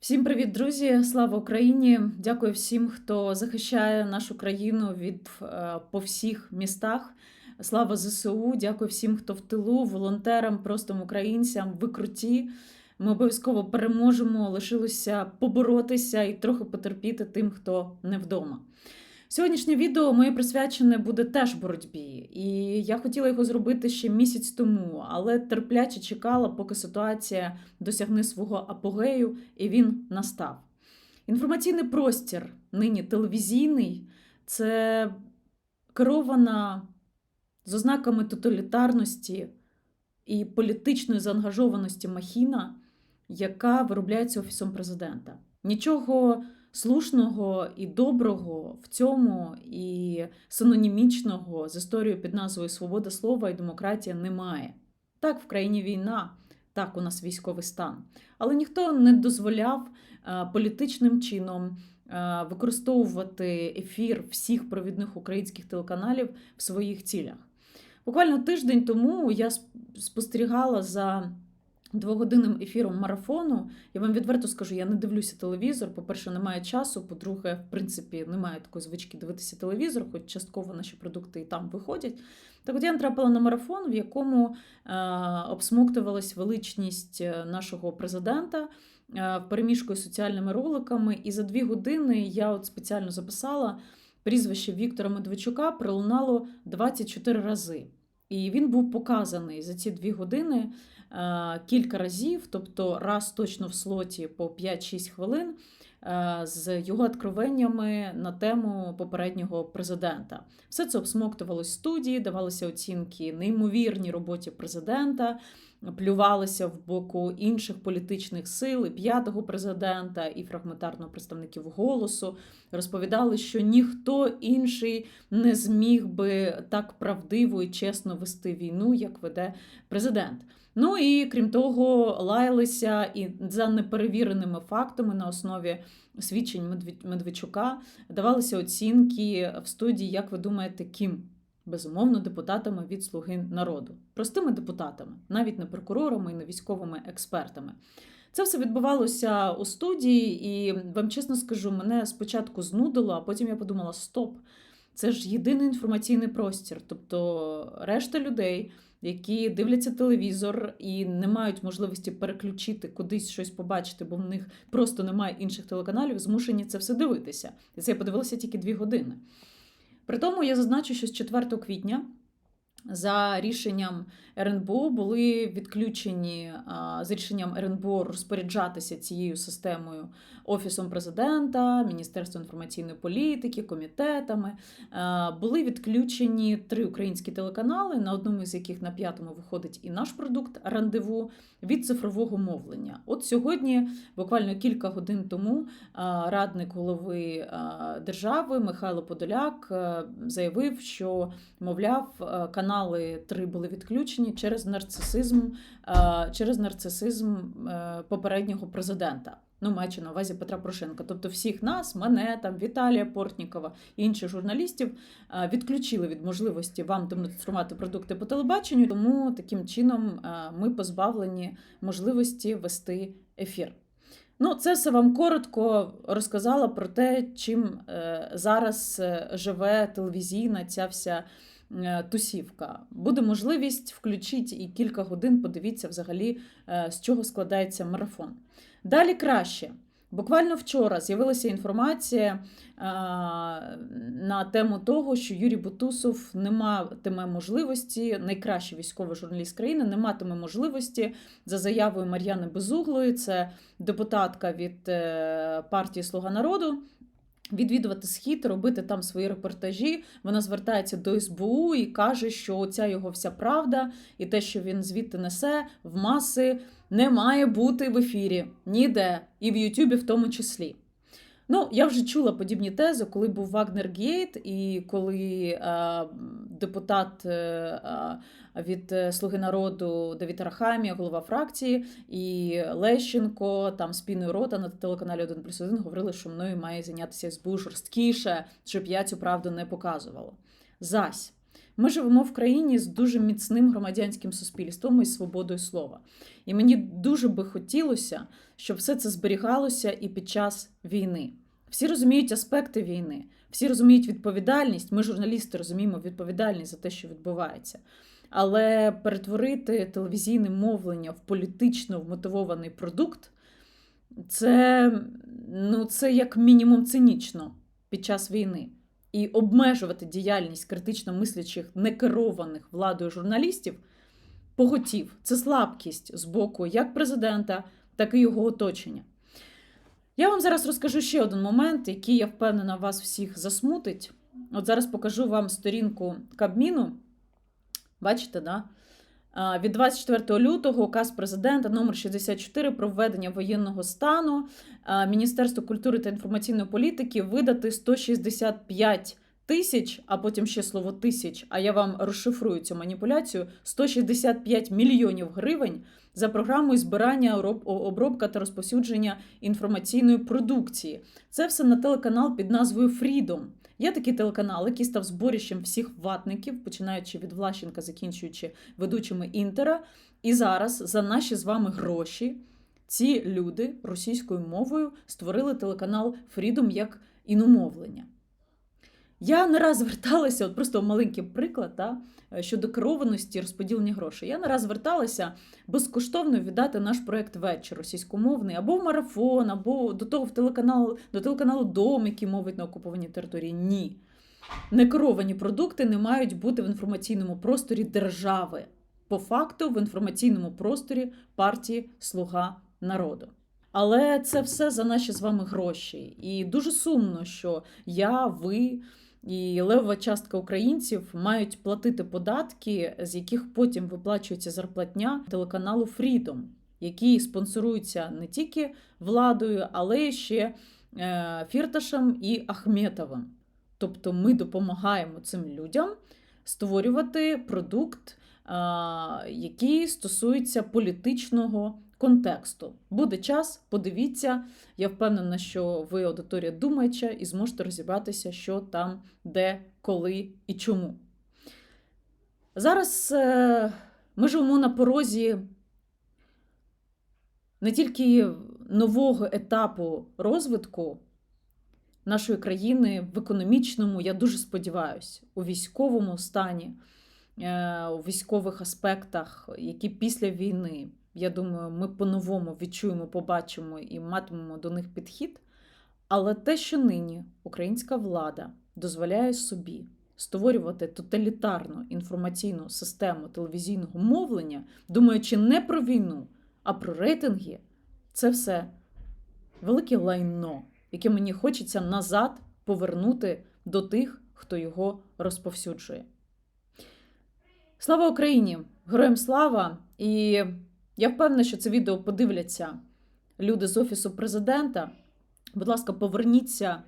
Всім привіт, друзі! Слава Україні! Дякую всім, хто захищає нашу країну від е, по всіх містах. Слава ЗСУ! Дякую всім, хто в тилу, волонтерам, простим українцям. Ви круті. Ми обов'язково переможемо. Лишилося поборотися і трохи потерпіти тим, хто не вдома. Сьогоднішнє відео моє присвячене буде теж боротьбі, і я хотіла його зробити ще місяць тому, але терпляче чекала, поки ситуація досягне свого апогею, і він настав. Інформаційний простір, нині телевізійний, це керована з ознаками тоталітарності і політичної заангажованості махіна, яка виробляється офісом президента. Нічого слушного і доброго в цьому і синонімічного з історією під назвою Свобода слова і демократія немає. Так, в країні війна, так у нас військовий стан. Але ніхто не дозволяв е, політичним чином е, використовувати ефір всіх провідних українських телеканалів в своїх цілях. Буквально тиждень тому я спостерігала за двогодинним ефіром марафону. Я вам відверто скажу, я не дивлюся телевізор. По-перше, немає часу. По-друге, в принципі, немає такої звички дивитися телевізор, хоч частково наші продукти і там виходять. Так от я натрапила на марафон, в якому е, обсмоктувалась величність е, нашого президента е, в переміжку з соціальними роликами. І за дві години я от спеціально записала прізвище Віктора Медведчука пролунало 24 рази. І він був показаний за ці дві години Е, кілька разів, тобто раз точно в слоті по 5-6 хвилин. Е, з його откровеннями на тему попереднього президента. Все це обсмоктувалось в студії, давалися оцінки неймовірній роботі президента, плювалися в боку інших політичних сил, і п'ятого президента, і фрагментарно представників голосу. Розповідали, що ніхто інший не зміг би так правдиво і чесно вести війну, як веде президент. Ну і крім того, лаялися і за неперевіреними фактами на основі свідчень Медведчука давалися оцінки в студії, як ви думаєте, ким? Безумовно, депутатами від Слуги народу, простими депутатами, навіть не прокурорами і не військовими експертами. Це все відбувалося у студії, і вам чесно скажу, мене спочатку знудило, а потім я подумала: стоп, це ж єдиний інформаційний простір. Тобто решта людей які дивляться телевізор і не мають можливості переключити кудись щось побачити, бо в них просто немає інших телеканалів, змушені це все дивитися. І це я подивилася тільки дві години. При тому я зазначу, що з 4 квітня. За рішенням РНБО були відключені за рішенням РНБО розпоряджатися цією системою Офісом президента, Міністерством інформаційної політики, комітетами. Були відключені три українські телеканали, на одному з яких на п'ятому виходить і наш продукт рандеву від цифрового мовлення. От сьогодні, буквально кілька годин тому, радник голови держави Михайло Подоляк заявив, що мовляв, канали три були відключені через нарцисизм, через нарцисизм е, попереднього президента. Ну, маючи на увазі Петра Порошенка. Тобто всіх нас, мене, там, Віталія Портнікова і інших журналістів відключили від можливості вам демонструвати продукти по телебаченню, тому таким чином ми позбавлені можливості вести ефір. Ну, це все вам коротко розказала про те, чим е, зараз е, живе телевізійна ця вся. Е, тусівка. Буде можливість включити і кілька годин подивіться взагалі, з чого складається марафон. Далі краще. Буквально вчора з'явилася інформація на тему того, що Юрій Бутусов не матиме можливості, найкращий військовий журналіст країни, не матиме можливості за заявою Мар'яни Безуглої, це депутатка від е, партії Слуга народу. Відвідувати схід, робити там свої репортажі. Вона звертається до СБУ і каже, що ця його вся правда, і те, що він звідти несе в маси, не має бути в ефірі ніде, і в Ютубі в тому числі. Ну, я вже чула подібні тези, коли був Вагнер Гейт, і коли е, депутат е, від е, Слуги народу Давід Арахамія, голова фракції, і Лещенко, там спільною рота на телеканалі 1 плюс 1 говорили, що мною має зайнятися СБУ жорсткіше, щоб я цю правду не показувала. Зась. Ми живемо в країні з дуже міцним громадянським суспільством і свободою слова. І мені дуже би хотілося, щоб все це зберігалося і під час війни. Всі розуміють аспекти війни, всі розуміють відповідальність. Ми, журналісти, розуміємо відповідальність за те, що відбувається. Але перетворити телевізійне мовлення в політично вмотивований продукт це, ну, це як мінімум цинічно під час війни. І обмежувати діяльність критично мислячих, некерованих владою журналістів поготів. Це слабкість з боку як президента, так і його оточення. Я вам зараз розкажу ще один момент, який я впевнена вас всіх засмутить. От зараз покажу вам сторінку Кабміну. Бачите, да? Від 24 лютого указ президента номер 64 про введення воєнного стану Міністерство культури та інформаційної політики видати 165 тисяч, а потім ще слово тисяч. А я вам розшифрую цю маніпуляцію: 165 мільйонів гривень за програмою збирання, обробка та розповсюдження інформаційної продукції. Це все на телеканал під назвою Freedom. Є такий телеканал, який став зборищем всіх ватників, починаючи від Влащенка, закінчуючи ведучими Інтера. І зараз за наші з вами гроші ці люди російською мовою створили телеканал Freedom як іномовлення. Я не раз зверталася, от просто маленький приклад та, щодо керованості розподілення грошей. Я не раз зверталася безкоштовно віддати наш проект вечір російськомовний або в марафон, або до того в телеканал, до телеканалу Дом, який мовить на окупованій території. Ні. Некеровані продукти не мають бути в інформаційному просторі держави. По факту, в інформаційному просторі партії Слуга народу. Але це все за наші з вами гроші. І дуже сумно, що я, ви і левова частка українців мають платити податки, з яких потім виплачується зарплатня телеканалу Freedom, який спонсорується не тільки владою, але ще е, Фірташем і Ахметовим. Тобто ми допомагаємо цим людям створювати продукт, е, який стосується політичного контексту. Буде час, подивіться. Я впевнена, що ви аудиторія думаюча і зможете розібратися, що там, де, коли і чому. Зараз е, ми живемо на порозі не тільки нового етапу розвитку нашої країни в економічному, я дуже сподіваюся, у військовому стані, е, у військових аспектах, які після війни я думаю, ми по-новому відчуємо, побачимо і матимемо до них підхід. Але те, що нині українська влада дозволяє собі створювати тоталітарну інформаційну систему телевізійного мовлення, думаючи не про війну, а про рейтинги, це все велике лайно, яке мені хочеться назад повернути до тих, хто його розповсюджує. Слава Україні! Героям слава! І я впевнена, що це відео подивляться люди з Офісу президента. Будь ласка, поверніться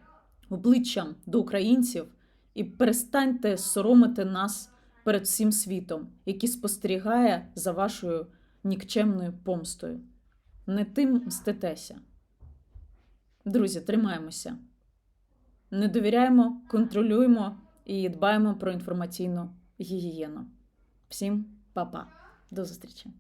обличчям до українців і перестаньте соромити нас перед всім світом, який спостерігає за вашою нікчемною помстою. Не тим мститеся. Друзі, тримаємося. Не довіряємо, контролюємо і дбаємо про інформаційну гігієну. Всім па-па. До зустрічі!